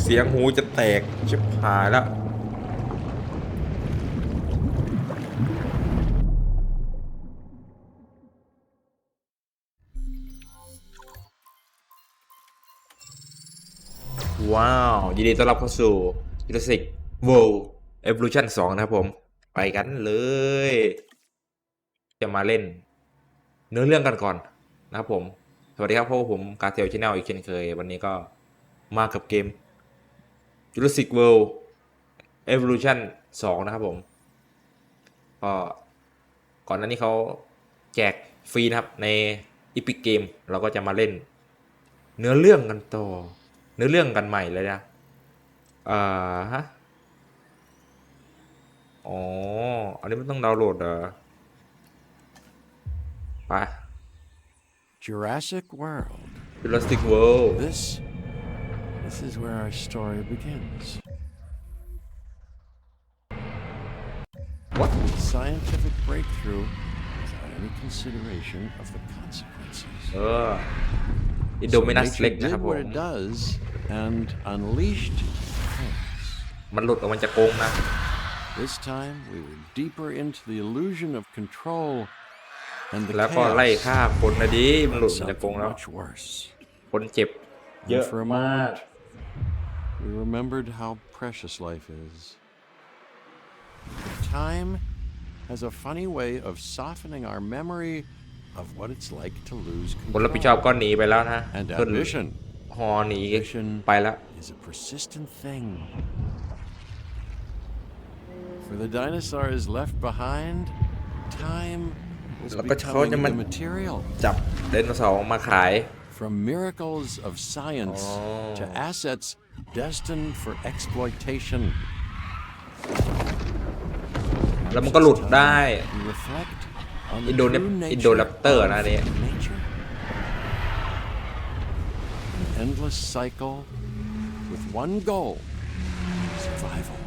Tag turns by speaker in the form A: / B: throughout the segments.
A: เสียงหูจะแตก ชิบหายแล้ว ว้าว ยินดีต้อนรับเข้าสู่ Jurassic World Evolution 2 นะครับผม ไปกันเลย จะมาเล่น เนื้อเรื่องกันก่อนนะครับผม สวัสดีครับพวกผม กาเทลชแนลอีกเช่นเคย วันนี้ก็มากับเกม Jurassic World Evolution 2 นะครับผมก็ก่อนหน้านี้เขาแจกฟรีนะครับใน Epic Game เราก็จะมาเล่น เนื้อเรื่องกันต่อเนื้อเรื่องกันใหม่เลยนะอ่าฮะอ๋อ อันนี้มันต้องดาวน์โหลดเหรอไป
B: Jurassic World.
A: Jurassic World
B: This this is where our story begins.
A: What?
B: Scientific breakthrough without any consideration of the consequences.
A: เออ Indominus
B: nature
A: Rex นะครับ
B: did
A: ผ
B: what
A: ม
B: it does and unleashed chaos.
A: มันหลุดออกมาจากกรงนะ
B: This time we were deeper into the illusion of control and the
A: แล้วก็ไล่
B: chaos
A: ฆ่าคนนะดิมันหลุด
B: of
A: ออกจากกรง
B: something
A: แล้ว
B: much worse.
A: คนเจ็บ เยอะ
B: for a
A: มาก
B: We remembered how precious life is. Time has a funny way of softening our memory of what it's like to lose
A: คนรับผิดชอบก็
B: control.
A: หนีไปแล้วนะ
B: And
A: ขึ้น
B: ambition
A: ฮอหนี
B: Ambition
A: ไปแล้ว
B: is a persistent thing. For the dinosaurs left behind, time was
A: แล้วก็เขา
B: becoming
A: จะมา
B: immaterial.
A: จับไดโนเสาร์มาขาย
B: From miracles of science
A: Oh.
B: to assets destined for exploitation.
A: แล้วมันก็หลุดได้
B: We reflect on the
A: Indo-
B: true nature
A: Indoraptor
B: of
A: นะอันนี้
B: nature. An endless cycle with one goal survival.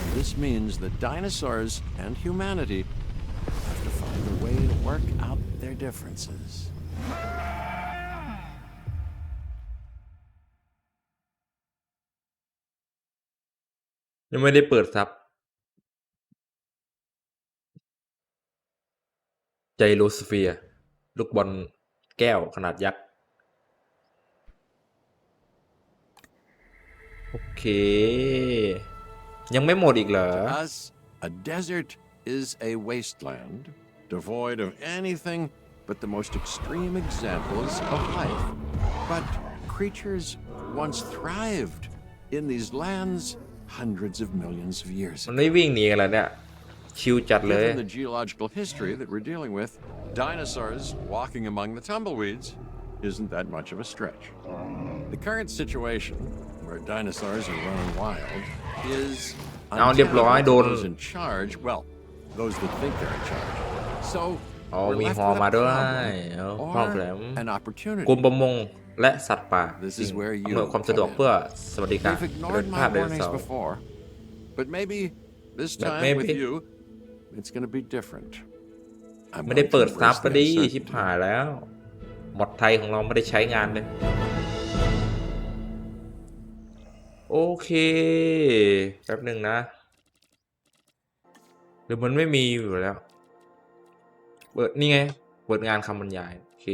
B: And this means that dinosaurs and humanity have to find a way to work out their differences.
A: ยังไม่ได้เปิดซับใจโรสเฟียร์ ลูกบอลแก้วขนาดยักษ์ โอเค ยังไม่หมดอีกเหรอ
B: us, a desert is a wasteland devoid of anything but the most extreme examples of life. But creatures once thrived in these lands hundreds of millions of years
A: มัน
B: ago.
A: ไม่วิ่งหนีกันแล้วเนี่ย ชิวจัดเลย
B: Given the geological history that we're dealing with, dinosaurs walking among the tumbleweeds isn't that much of a stretch. The current situation, where dinosaurs are running wild, is
A: เอาเรียบร้อย
B: untenable
A: โด
B: to
A: น
B: those in charge. Well, those that think they're in charge. So
A: อ๋อ
B: we're
A: มี
B: left
A: ฮอ
B: with a
A: มาด้วย
B: problem
A: เอาความแหลม
B: or an opportunity.
A: กรมประมง และสัตว์ป่า
B: This
A: สิ่
B: is
A: ง
B: where
A: อำ
B: you
A: นวยความสะดวก
B: come in.
A: เพื่อสวัสดิการ
B: We've
A: เดิ
B: ignored
A: นภาพ
B: my
A: ไดโน
B: warnings
A: เสาร์
B: before, but maybe this
A: But
B: time
A: maybe-
B: with you, it's going to be different. I'm
A: ไม่ได้
B: going to
A: เปิดซับ
B: embrace
A: ก็
B: the
A: ดี
B: uncertainty.
A: ชิบหายแล้วหมดไทยของเราไม่ได้ใช้งานเลยโอเคแป๊บหนึ่งนะ หรือมันไม่มีอยู่แล้ว เปิดนี่ไง เปิดงานคำบรรยาย โอเค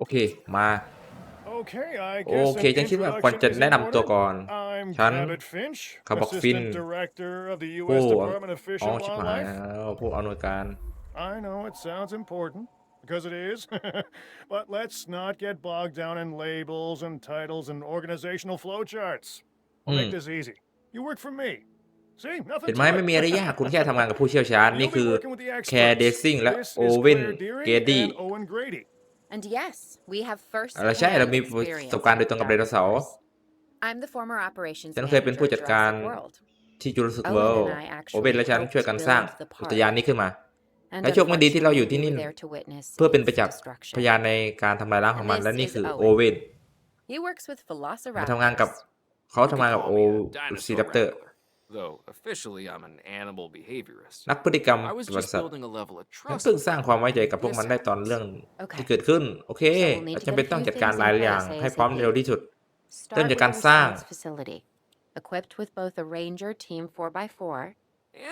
A: โอเคมา
C: Okay, I
A: โอ
C: guess
A: เค
C: an
A: ฉันคิดว่าควรจะ
C: introduction is
A: แนะ
C: in
A: นำตัว
C: order.
A: ก่อน
C: I'm
A: ฉัน
C: Cabot Finch,
A: เขาบอกฟิน
C: Assistant Director of the
A: ผู้
C: U.S. Department of Fish
A: อ๋อ
C: and
A: ชิบหาย
C: Wildlife.
A: แล้วผู้อำนวยการ
C: I know it sounds important, because it is, but let's not get bogged down in labels and titles and organizational flowcharts. We'll make
A: Hmm.
C: this easy. You work for me. See, nothing
A: เห็นไหม
C: to it.
A: ไม่มีอะไรยากคุณแค่ทำงานกับผู้เชี่ยวชาญ นี่
C: You'll be
A: คือ
C: working with the
A: แคร์
C: experts.
A: เดซิ่งและ
C: This
A: โอ
C: is
A: เวน
C: Claire Deering
A: เกดี้
C: and Owen Grady.
D: And yes, we have first
A: อะไรใช่เรามีประสบการณ์โดยตรงกับไดโนเสาร์
D: I'm the former operations
A: ฉันเคยเป็นผู้จัดการ
D: manager at Jurassic World.
A: ที่จูราสสิก
D: Owen
A: เวิลด์
D: and I actually
A: โอเวนและฉัน
D: helped
A: ช่วยกันสร้าง
D: build the park.
A: อุทยานนี้ขึ้นมา
D: And
A: และโชคไม่ดีที่เราอยู่ที่นี่
D: unfortunately, we were there to witness
A: เพื่อเป็นประ
D: its
A: จักษ์
D: destruction.
A: พยานในการทำลายล้างของมัน
D: And
A: และนี่
D: this
A: คือ
D: is
A: โอ
D: Owen.
A: เวน
D: He works with
A: มาทำงานกับ
D: Velociraptors.
A: เขาทำงานกับโอซีดัปเตอร์
E: Though officially, I'm an animal behaviorist.
A: นักพฤติกรรม
E: I was
A: ปฏิบัติ
E: just
A: สัตว์
E: building a level of
A: ฉัน
E: trust.
A: เพิ่งสร้างความไว้ใจกับพวกมันได้ตอนเรื่อง
D: Okay.
A: ที่เกิดขึ้น โอเค
D: So we'll need
A: เรา
D: to
A: จำเป็น
D: get a
A: ต้อง
D: few
A: จัดการ
D: things
A: หลาย
D: in
A: อย่าง
D: place
A: ให้พร้อม
D: ASAP.
A: เร็วที่สุด
D: Start
A: Then you
D: with
A: can
D: the
A: sang.
D: response facility, equipped with both a ranger team 4x4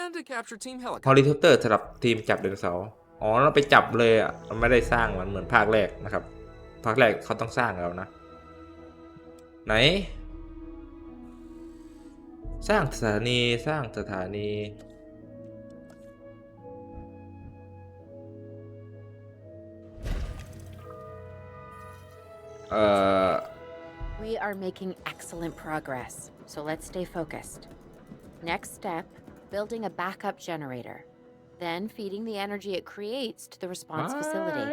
E: And a capture team
A: ฮอ
E: helicopter.
A: ลิคอปเตอร์สำหรับทีมจับไดโนเสาร์อ๋อเราไปจับเลยอะมันไม่ได้สร้างเหมือนเหมือนภาคแรกนะครับ ภาคแรกเขาต้องสร้างแล้วนะ ไหน สร้างสถานีสร้างสถานี เอ่อ
D: We are making excellent progress, so let's stay focused. Next step building a backup generator, then feeding the energy it creates to the response facility.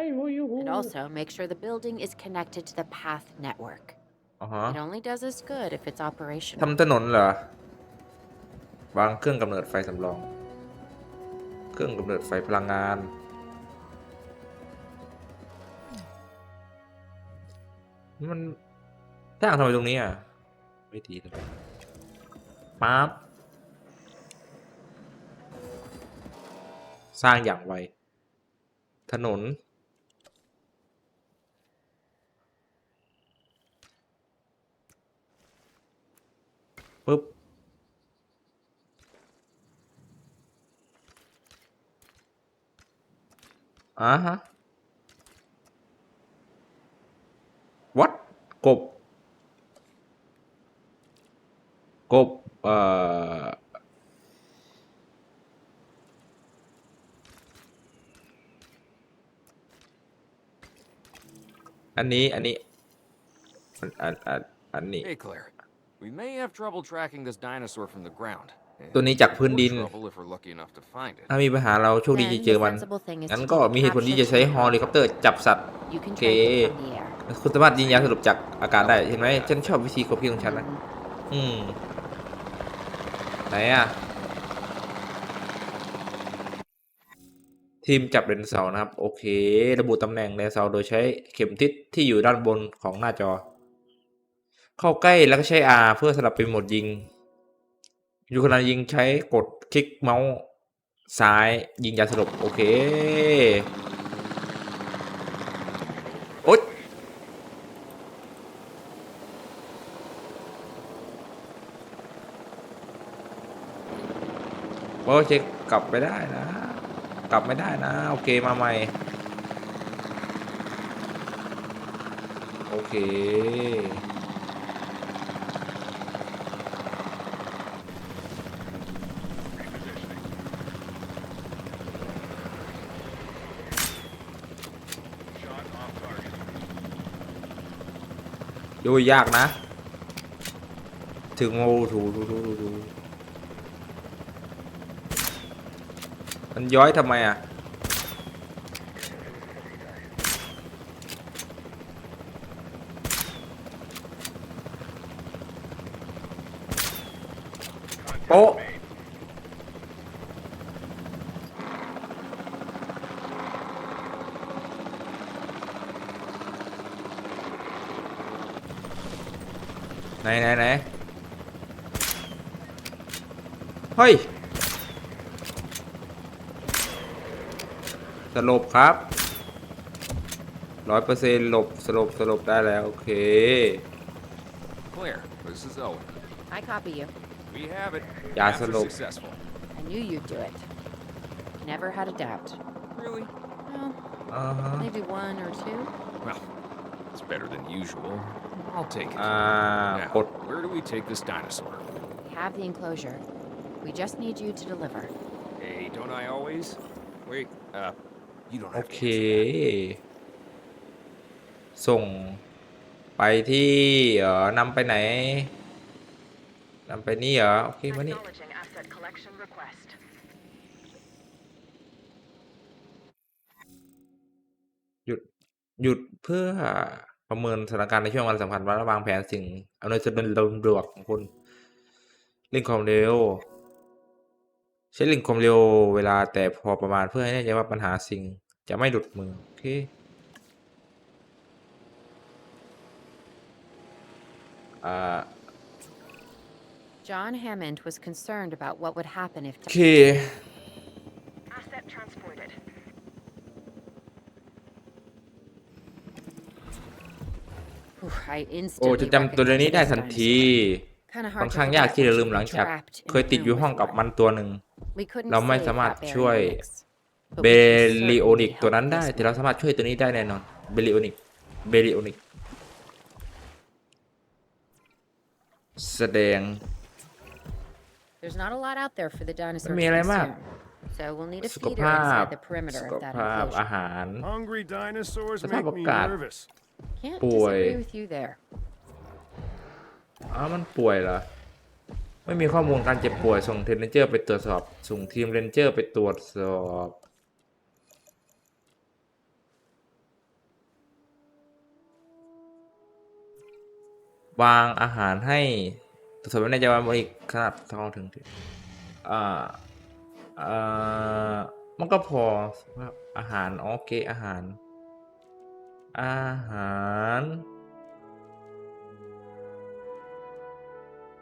D: And also make sure the building is connected to the path network.
A: อ๋อฮะ
D: It only does us good if it's operational.
A: ทำถนนเหรอ วางเครื่องกำเนิดไฟสำรอง เครื่องกำเนิดไฟพลังงาน มันสร้างทำไมตรงนี้อะ ไม่ดีเลยปั๊บสร้างอย่างไว ถนนปึ๊บ อ่าฮะ what กบกบเอ่ออันนี้อันนี้อันอันอันอันนี้
E: Hey, Claire. We may have trouble tracking this dinosaur from the ground.
A: ตัวนี้จากพื้นดิน
E: More trouble if we're lucky enough to find it.
A: ถ้ามีปัญหาเราโชคดี
D: Then
A: ที่เจอ
D: the
A: มัน
D: sensible thing is
A: งั้น
D: to
A: ก็
D: keep
A: มีเหตุผลที่จะใช้
D: capture
A: ฮอลิคอปเตอร์จับสัตว์
D: You can
A: Okay.
D: track it from the air.
A: คุณสามารถยิงยาสลบจากอากาศได้เห็นไหมฉันชอบวิธีคบคิดของฉันนะ
D: Mhm.
A: อืมไหนอะ ทีมจับไดโนเสาร์นะครับ โอเค ระบุตำแหน่งไดโนเสาร์โดยใช้เข็มทิศที่อยู่ด้านบนของหน้าจอ เข้าใกล้แล้วก็ใช้ R เพื่อสลับเป็นโหมดยิงอ ยู่ขณะยิงใช้กดคลิกเมาส์ซ้ายยิงยาสลบโอเคโอ๊ยโอเคกลับไปได้นะ กลับไม่ได้นะ โอเคมาใหม่ โอเค ดูยากนะ ถึงโอ้ถูถูถูถูถูมันย้อยทำไมอะ เฮ้ย สลบครับร้อยเปอร์เซ็นต์หลบสลบสลบได้แล้ว โอเค
E: Claire, this is Owen.
D: I copy you.
E: We have it.
A: Yeah, it's a
E: Capture
A: little-
E: successful.
D: I knew you'd do it. Never had a doubt.
E: Really?
D: Well,
A: อ่าฮะ
D: maybe one or two.
E: Well, it's better than usual. I'll take it.
A: อ่า
E: Now,
A: กด
E: where do we take this dinosaur?
D: We have the enclosure. We just need you to deliver.
E: Hey, don't I always? Wait, uh, you don't
A: โอ
E: have
A: เค
E: to answer
A: ส่งไปที่เออนำไปไหนนำไปนี่เหรอ โอเคมานี่
F: Acknowledging asset collection request.
A: หยุดหยุดเพื่อประเมินสถานการณ์ในช่วงวันสำคัญและวางแผนสิ่งอำนวยสะดวกของคุณเร่งความเร็ว ใช้เร่งความเร็วเวลาแต่พอประมาณเพื่อให้แน่ใจว่าปัญหาสิ่งจะไม่หลุดมือ โอเค อ่า
D: John Hammond was concerned about what would happen if
A: โอเค
F: Asset transported.
D: Whew, I
A: โอ้
D: instantly
A: จะจำตัวเรื่องนี้ได้ทันที
D: Kinda
A: ค่อน
D: hard to
A: ข้างยาก
D: forget
A: ที่จะ
D: once
A: ลื
D: you've
A: มหลัง
D: been
A: จาก
D: trapped in
A: เคย
D: a
A: ติดอยู่
D: room
A: ห้อง
D: with
A: กับ
D: one.
A: มันตัวหนึ่ง
D: We couldn't
A: เราไม่
D: save
A: สามารถ
D: that
A: ช่วย
D: baryonyx, but
A: เบ
D: we can
A: ลิโอ
D: certainly
A: นิกตัวนั้น
D: help
A: ได้
D: this
A: แต่เรา
D: one.
A: สามารถช่วยตัวนี้ได้แน่นอน เบลิโอนิก เบลิโอนิก แสดง
D: There's not a lot out there for the dinosaur
A: ไม่มี
D: to
A: อะไรมาก
D: consume, so we'll need a
A: สุข
D: feeder
A: ภาพ
D: inside the
A: สุ
D: perimeter
A: ข
D: of that
A: ภาพอา
D: enclosure.
A: หาร
C: Hungry dinosaurs
A: Sa
C: make me
A: pagkat.
C: nervous.
D: Can't
A: Boy.
D: disagree with you there.
A: อ้าวมันป่วยเหรอ ไม่มีข้อมูลการเจ็บป่วยส่งทีมเรนเจอร์ไปตรวจสอบ ส่งทีมเรนเจอร์ไปตรวจสอบวางอาหารให้ตรวจสอบไม่แน่ใจว่าบริขนาดเท่าถึงถึงอ่าอ่ามันก็พออาหารโอเคอาหาร อาหาร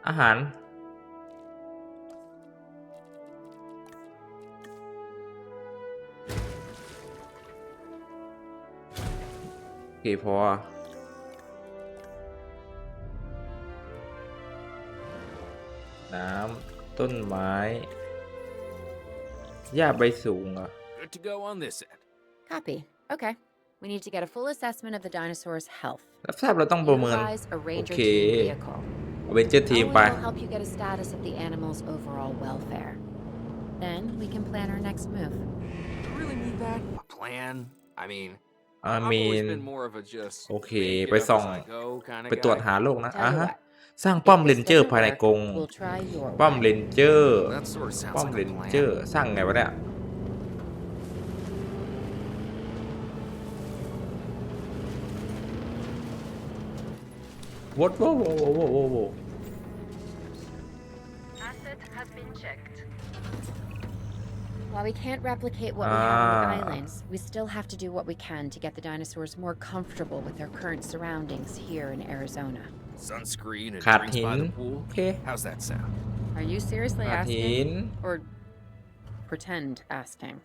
A: อาหาร โอเคพอ น้ำ ต้นไม้ หญ้าใบสูงเหรอ่ะ
E: Good to go on this end.
D: Copy. Okay. We need to get a full assessment of the dinosaur's health.
A: รับทราบเราต้องประเมิน
D: Utilize a ranger
A: Okay.
D: team vehicle.
A: เอาเวนเจอร์ทีม
D: Owen
A: ไป
D: will help you get a status of the animal's overall welfare. Then we can plan our next move.
E: You really need that? A plan? I mean,
A: I
E: I've always
A: mean
E: been more of a just
A: โอเค
E: make it
A: ไป
E: up
A: ส่อง
E: as I go kinda
A: ไปตรวจ
E: guy.
A: หาโรคนะ
D: Tell
A: อะ
D: you
A: ฮะ
D: what,
A: สร้างป้อม
D: if
A: เร
D: this
A: นเจอร์
D: doesn't
A: ภายใน
D: work,
A: กรง
D: We'll try your
A: ป้อม
D: way.
A: เรนเจอร์
E: That sort of
A: ป้อ
E: sounds
A: ม
E: like
A: เร
E: a
A: น
E: plan.
A: เจอร์สร้างไงวะเนี่ยวดโว้โว้โว้โว้
D: While we can't replicate what we have on the
A: Ah.
D: islands, we still have to do what we can to get the dinosaurs more comfortable with their current surroundings here in Arizona.
E: Sunscreen and
A: ขาด
E: drinks
A: หิน
E: by the pool.
A: โอเค
E: How's that sound?
D: Are you seriously
A: ขาดหิน
D: asking? Or pretend asking?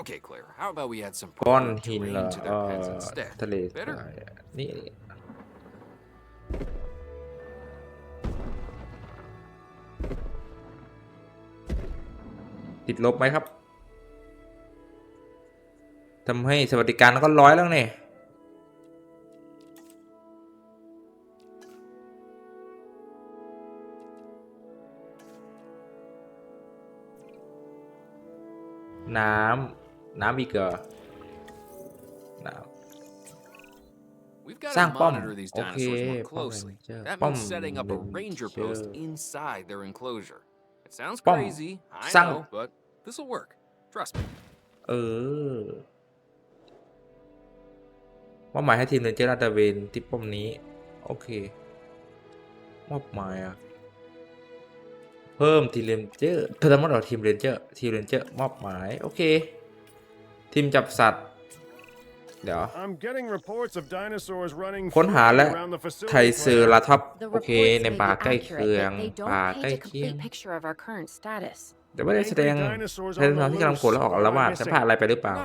E: Okay, Claire. How about we add some
A: ก้อน
E: permanent
A: หินเหรอ
E: terrain to
A: เอ
E: their pens
A: อ
E: instead?
A: ทะเลท
E: Better?
A: รายนี่ติดลบไหมครับ ทำให้สวัสดิการก็ร้อยแล้วเนี่ยน้ำ น้ำอีกเหรอน้ำ
E: We've got
A: สร้าง
E: to
A: ป้อม
E: monitor these
A: โอเค
E: dinosaurs more
A: ป้อม
E: closely.
A: เรนเจอร์
E: That
A: ป้อม
E: means setting up a
A: เรน
E: ranger
A: เจอ
E: post
A: ร์
E: inside their enclosure. It sounds
A: ป้อม
E: crazy, I
A: สร้าง
E: know, but this'll work. Trust me.
A: เออม อบหมายให้ทีมเรนเจอร์ลาดตระเวนที่ป้อมนี้ โอเค มอบหมายอะเพิ่มทีมเรนเจอร์เธอทำมาต่อทีมเรนเจอร์ทีมเรนเจอร์มอบหมาย โอเค ทีมจับสัตว์ เดี๋ยว
C: I'm getting reports of dinosaurs running
A: ค้นหาและ
C: free around the facility
A: ไทเซอร์ลา
C: plan.
A: ท็อป
D: The
A: โอเค
D: reports
A: ใน
D: may
A: ป่า
D: be
A: ใกล้
D: accurate,
A: เคียง
D: but they
A: ป่า
D: don't
A: ใกล้
D: paint a
A: เคียง
D: complete picture of our current status.
A: แต่ไม่ได้แสดง
C: Angry dinosaurs
A: แทน
C: on the
A: ที่กำลังโกรธและออกอาละวาด
C: loose
A: จะ
C: are
A: พลาดอะไร
C: missing.
A: ไปหรือเปล่า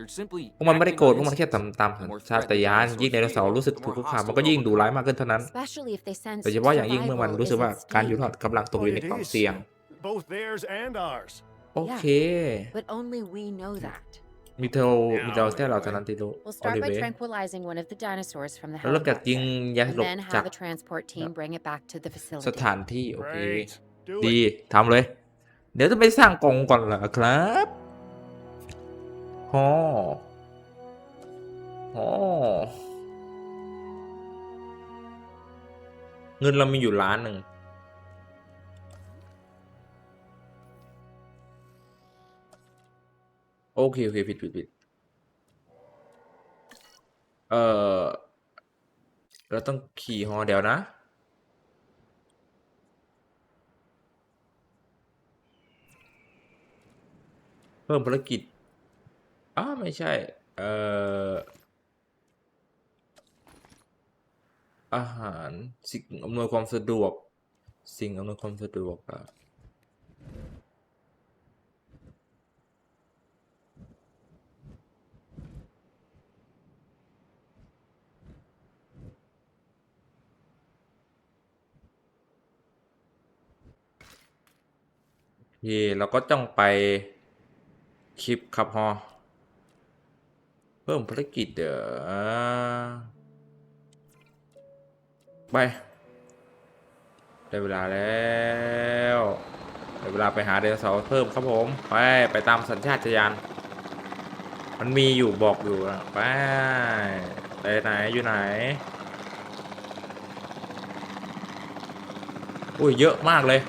E: They're not angry. They're simply
A: พวกมันไม่ได้โกรธพว
E: acting
A: กมัน
E: on
A: แค่
E: instinct.
A: ตามตาม
E: The more
A: ชาตญาณ
E: threatening
A: ยิ่งไดโนเสาร์
E: dinosaurs
A: รู้สึก
E: feel,
A: ถูก
E: the
A: คุก
E: more
A: คามมัน
E: hostile
A: ก็ยิ่ง
E: they'll
A: ดุ
E: become.
A: ร้ายมากขึ้นเท่านั้น
D: Especially if they sense
A: โดยเฉพาะอย่างยิ่งเมื่อมันรู้สึกว่า
D: survival
A: การอยู่
D: is
A: รอ
D: at
A: ดกำลังตกอยู่ใน
C: Well, it
A: ความ
C: is.
A: เสี่ยง
C: Both theirs and ours.
A: โอเค
D: But only we know that.
A: มีเธอมีเราแค่เราเท่านั้นที่รู้
D: We'll
A: โอลิ
D: start
A: เว
D: by tranquilizing one of the dinosaurs from the
A: เราเริ่มจากยิง
D: helicopter,
A: ยาส
D: and
A: ลบ
D: then
A: จาก
D: have a transport team bring it back to the
A: ส
D: facility.
A: ถานที่โอเค
C: Great. Do
A: ดี
C: it.
A: ทำเลย เดี๋ยวต้องไปสร้างกรงก่อนเหรอครับ ฮอฮอเงินเรามีอยู่ล้านหนึ่ง โอเค โอเค ผิดผิดผิดเออเราต้องขี่ฮอเดี๋ยวนะ เพิ่มภารกิจ อ้าไม่ใช่ เอ่อ อาหารสิ่งอำนวยความสะดวก สิ่งอำนวยความสะดวกอะโอเคเราก็ต้องไป คลิปครับฮอ พิ่มภารกิจเดี๋ยวไป ได้เวลาแล้วได้เวลาไปหาไดโนเสาร์เพิ่มครับผม ไป ไปตามสัญชาตญาณมันมีอยู่บอกอยู่ไปไปไหนอยู่ไหนอุ้ยเยอะมากเลย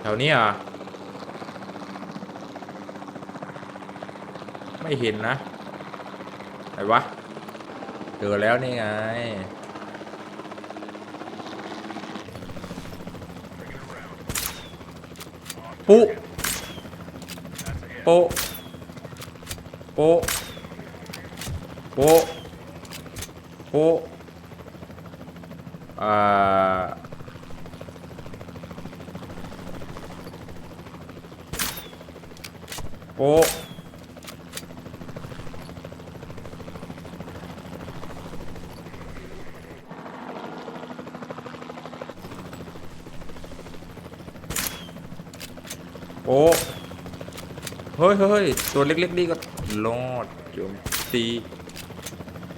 A: แถวนี้อะ ไม่เห็นนะไหนวะเจอแล้วนี่ไงปุ๊โปะโปะโปะโปะอ่าโปะ โอ้เฮ้ ยเฮ้ยตัวเล็กๆนี่ก็รอดโจมตี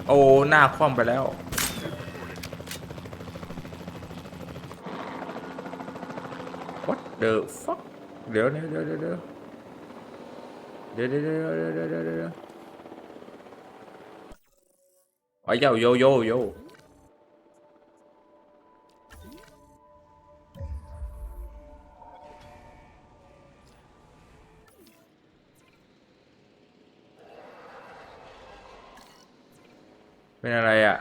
A: โอ้หน้าคว่ำไปแล้ว what the fuck เดี๋ยวเดี๋ยวเดี๋ยวเดี๋ยวเดี๋ยวเดี๋ยวเดี๋ยวเดี๋ยวเดี๋ยวเดี๋ยวเดี๋ยวเดี๋ยวอ๋อโยโยโย เป็นอะไรอะ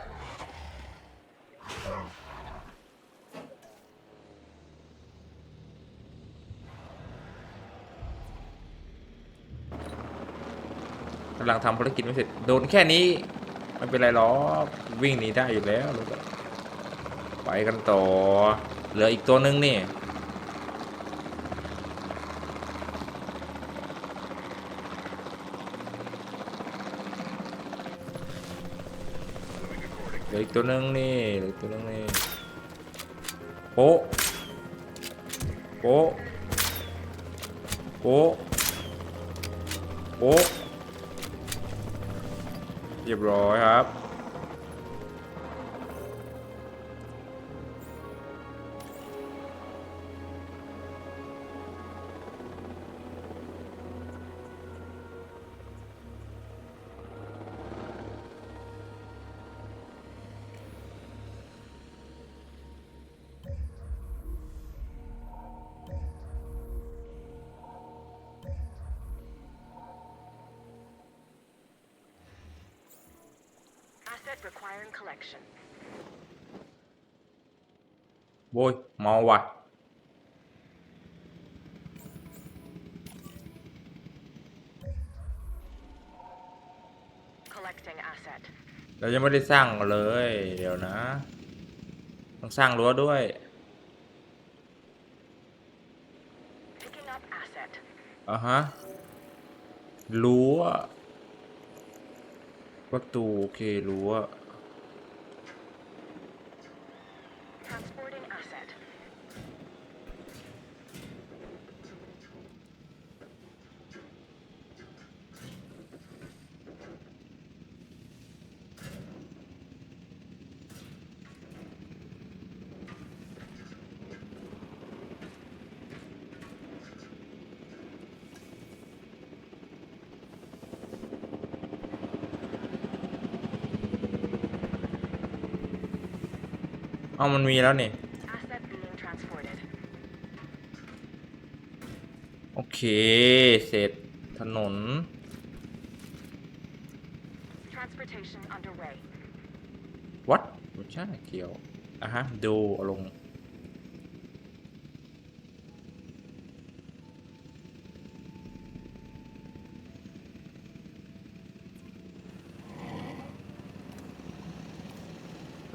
A: กำลังทำภารกิจไม่เสร็จ โดนแค่นี้ ไม่เป็นไรหรอกวิ่งหนีได้อยู่แล้ว ไปกันต่อ เหลืออีกตัวนึงนี่ ลืออีกตัวนึงนี่เหลืออีกตัวนึงนี่โป๊ะโป๊ะโป๊ะโป๊ะเรียบร้อยครับ
F: requiring collection.
A: โว้ยเมาว่ะ
F: Collecting asset.
A: เรายังไม่ได้สร้างเลย เดี๋ยวนะ ต้องสร้างรั้วด้วย
F: Picking up asset.
A: อะฮะ รั้วประตู โอเค รั้ว
F: Transporting asset.
A: เอามันมีแล้วนี่
F: Asset being transported.
A: โอเค เสร็จ ถนน
F: Transportation underway.
A: วัดไม่ใช่เกี่ยวอะฮะ ดูเอาลง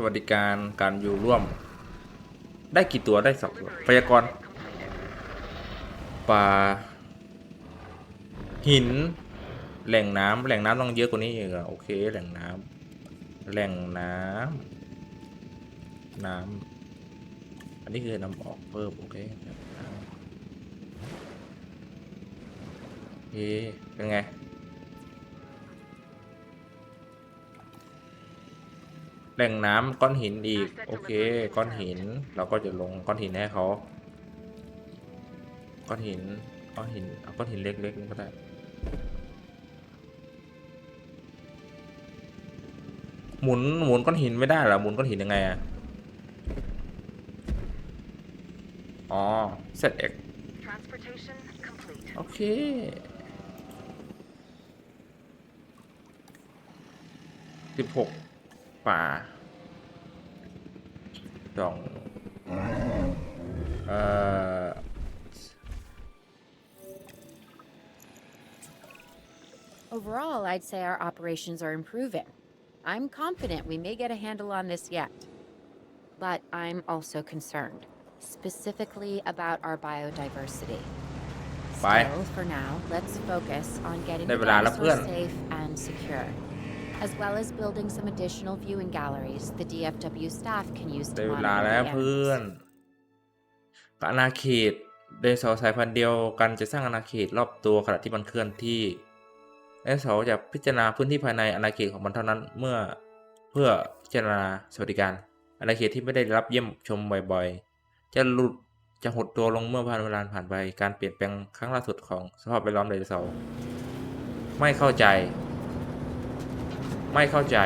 A: วัสดิการการอยู่ร่วม ได้กี่ตัวได้สองตัวพยากรปลาหิน แหล่งน้ำแหล่งน้ำต้องเยอะกว่านี้อีกอะโอเค แหล่งน้ำแหล่งน้ำน้ำอันนี้คือนำออกเพิ่มโอเคโอเคเป็นไง แหล่งน้ำก้อนหินอีก โอเค ก้อนหิน เราก็จะลงก้อนหินให้เขาก้อนหินก้อนหินเอาก้อนหินเล็กๆก็ได้หมุนหมุนก้อนหินไม่ได้เหรอหมุนก้อนหินยังไงอะอ๋อ ZX
F: Transportation complete.
A: โอเคสิบหก ป่าสองเอ่อ
D: Overall, I'd say our operations are improving. I'm confident we may get a handle on this yet. But I'm also concerned, specifically about our biodiversity.
A: Bye.
D: Still, for now, let's focus on getting
A: ได้
D: the
A: เวลาแล้วเพื่อน
D: dinosaurs safe and secure, As well as building some additional viewing galleries the DFW staff can use
A: ได้
D: to
A: เวลา
D: monitor
A: แล้ว
D: the
A: เพื่อน
D: animals.
A: อาณาเขตไดโนเสาร์สายพันธุ์เดียวกันจะสร้างอาณาเขตรอบตัวขณะที่มันเคลื่อนที่ไดโนเสาร์จะพิจารณาพื้นที่ภายในอาณาเขตของมันเท่านั้นเมื่อเพื่อพิจารณาสวัสดิการ อาณาเขตที่ไม่ได้รับเยี่ยมชมบ่อยๆ จะหลุดจะหดตัวลงเมื่อผ่านเวลาผ่านไปการเปลี่ยนแปลงครั้งล่าสุดของสภาพแวดล้อมไดโนเสาร์ไม่เข้าใจ ไม่เข้าใจ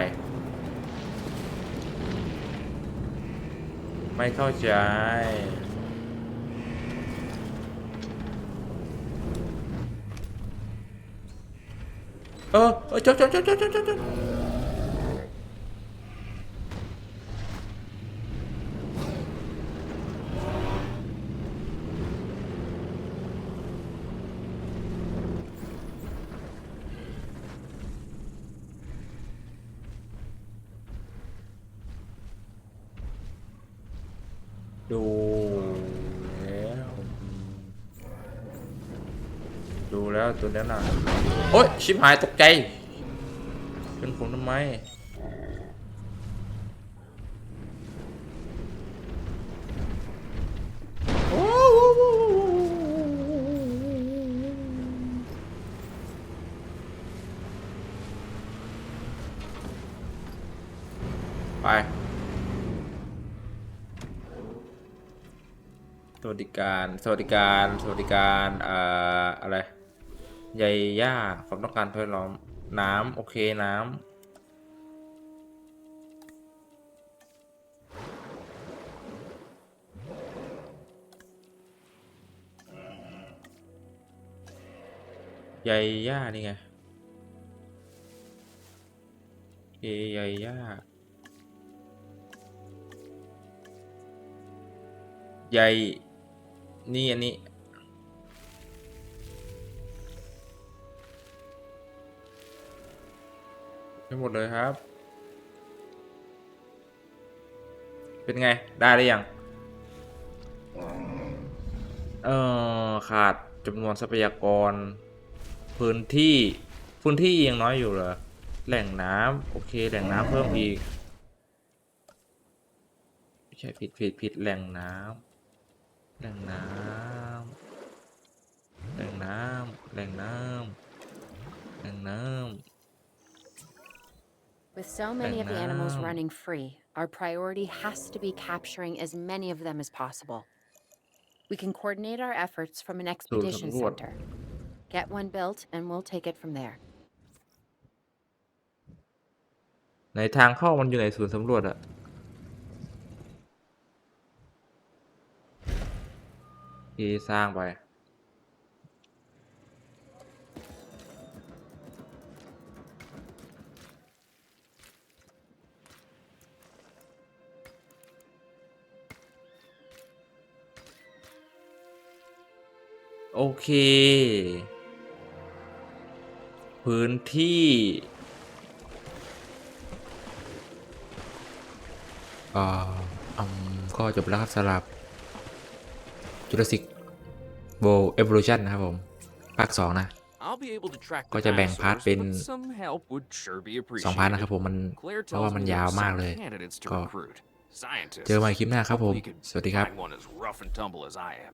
A: ไม่เข้าใจ เออเออจบจบจบจบจบจบจบดูแล้ว ดู แล้วนะโอ๊ยชิบหายตกใจเป็นผมทำไมไปสวัสดิการ สวัสดิการ สวัสดิการ อ่า อะไร ใยหญ้าความต้องการพยล้อม น้ำโอเคน้ำใยหญ้านี่ไงเอใยหญ้าใยนี่อันนี้ ไม่หมดเลยครับ เป็นไง ได้หรือยัง เออขาดจำนวนทรัพยากร พื้นที่ พื้นที่ยังน้อยอยู่เหรอ แหล่งน้ำโอเค แหล่งน้ำเพิ่มอีกไม่ใช่ผิดผิดผิดแหล่งน้ำแหล่งน้ำแหล่งน้ำแหล่งน้ำแหล่งน้ำ
D: With so many of the animals
A: now.
D: running free, our priority has to be capturing as many of them as possible. We can coordinate our efforts from an expedition
A: what?
D: center. Get one built, and we'll take it from there.
A: ในทางเข้ามันอยู่ในศูนย์สำรวจอะที่สร้างไป เค พื้นที่ อ่าอืมก็จบแล้วครับสำหรับ Jurassic World Evolution นะครับผม ภาค 2 นะ
E: I'll be able to track
A: ก็
E: the
A: จะแบ่งพาร์ท
E: dinosaurs,
A: เป็น
E: but some help would sure be
A: สองพาร์ทนะครับ
E: appreciated.
A: ผมมัน
E: Claire
A: เพราะว่า
E: tells
A: มัน
E: me
A: ยาว
E: there are
A: มาก
E: some
A: เลย
E: candidates to
A: ก็
E: recruit. Scientists.
A: เจอกันใหม่คลิปหน้าครับผม
E: Hopefully you can
A: สวัสดีครับ